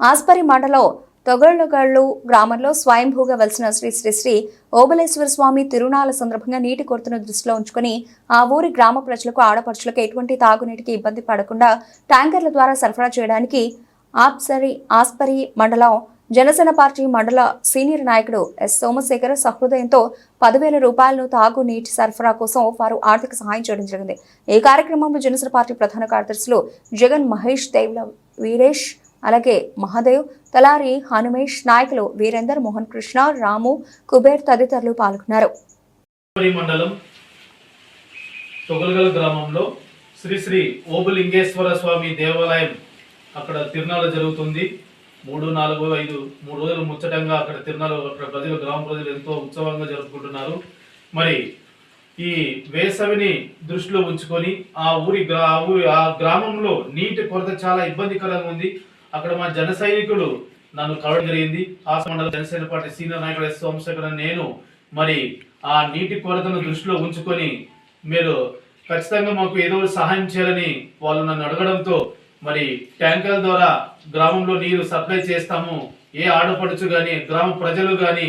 ఆస్పరి మండలం తొగళ్ళగళ్ళు గ్రామంలో స్వయంభూగా వెలిసిన శ్రీ శ్రీ శ్రీ ఓబలేశ్వర స్వామి తిరుణాల సందర్భంగా నీటి కొరతను దృష్టిలో ఉంచుకుని ఆ ఊరి గ్రామ ప్రజలకు ఆడపడుచులకు ఎటువంటి తాగునీటికి ఇబ్బంది పడకుండా ట్యాంకర్ల ద్వారా సరఫరా చేయడానికి ఆప్సరి ఆస్పరి మండలం జనసేన పార్టీ మండల సీనియర్ నాయకుడు ఎస్ సోమశేఖర్ సహృదయంతో పదివేల రూపాయలను తాగు నీటి సరఫరా కోసం వారు ఆర్థిక సహాయం చేయడం జరిగింది. ఈ కార్యక్రమంలో జనసేన పార్టీ ప్రధాన కార్యదర్శులు జగన్ మహేష్ దేవ్ల వీరేష్ అలాగే మహాదేవ్ తలారి హనుమేష్ నాయకులు వీరేందర్ మోహన్ కృష్ణ రాము కుబేర్ తదితరులు పాల్గొన్నారు. మండలం తొగలగల గ్రామంలో శ్రీ శ్రీ ఓబులింగేశ్వర స్వామి దేవాలయం అక్కడ తిరునాళ్ళ జరుగుతుంది. మూడు నాలుగు ఐదు మూడు రోజులు ముచ్చటంగా అక్కడ తిరునాళ్ళు అక్కడ ప్రజలు గ్రామ ప్రజలు ఎంతో ఉత్సవంగా జరుపుకుంటున్నారు. మరి ఈ వేసవిని దృష్టిలో ఉంచుకొని ఆ ఊరి ఆ ఊరి ఆ గ్రామంలో నీటి కొరత చాలా ఇబ్బందికరంగా ఉంది. అక్కడ మా జన సైనికులు నన్ను కలవడం జరిగింది. ఆ మండల జనసేన పార్టీ సీనియర్ నాయకుడు ఎస్ సోమశేఖర్ నేను మరి ఆ నీటి కొరతను దృష్టిలో ఉంచుకొని మీరు ఖచ్చితంగా మాకు ఏదో సహాయం చేయాలని వాళ్ళు నన్ను అడగడంతో మరి ట్యాంకర్ల ద్వారా గ్రామంలో నీరు సప్లై చేస్తాము. ఏ ఆడపడుచు కానీ గ్రామ ప్రజలు కానీ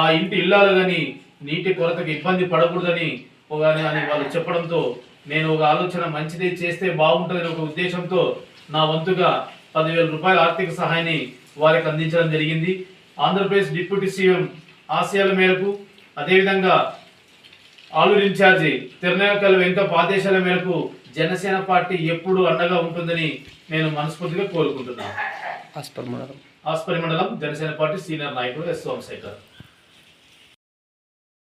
ఆ ఇంటి ఇల్లాలు కానీ నీటి కొరతకు ఇబ్బంది పడకూడదని ఒక అని వాళ్ళు చెప్పడంతో నేను ఒక ఆలోచన మంచిది చేస్తే బాగుంటుందని ఒక ఉద్దేశంతో నా వంతుగా పదివేల రూపాయల ఆర్థిక సహాయాన్ని వారికి అందించడం జరిగింది. ఆంధ్రప్రదేశ్ డిప్యూటీ సీఎం ఆశయాల మేరకు అదేవిధంగా ఆలూరు ఇన్ఛార్జి తిరునాకల్ వెంకప్ ఆదేశాల మేరకు జనసేన పార్టీ ఎప్పుడు అండగా ఉంటుందని నేను మనస్ఫూర్తిగా కోరుకుంటున్నాను. ఆస్పరి మండలం జనసేన పార్టీ సీనియర్ నాయకుడు ఎస్ సోమశేఖర్.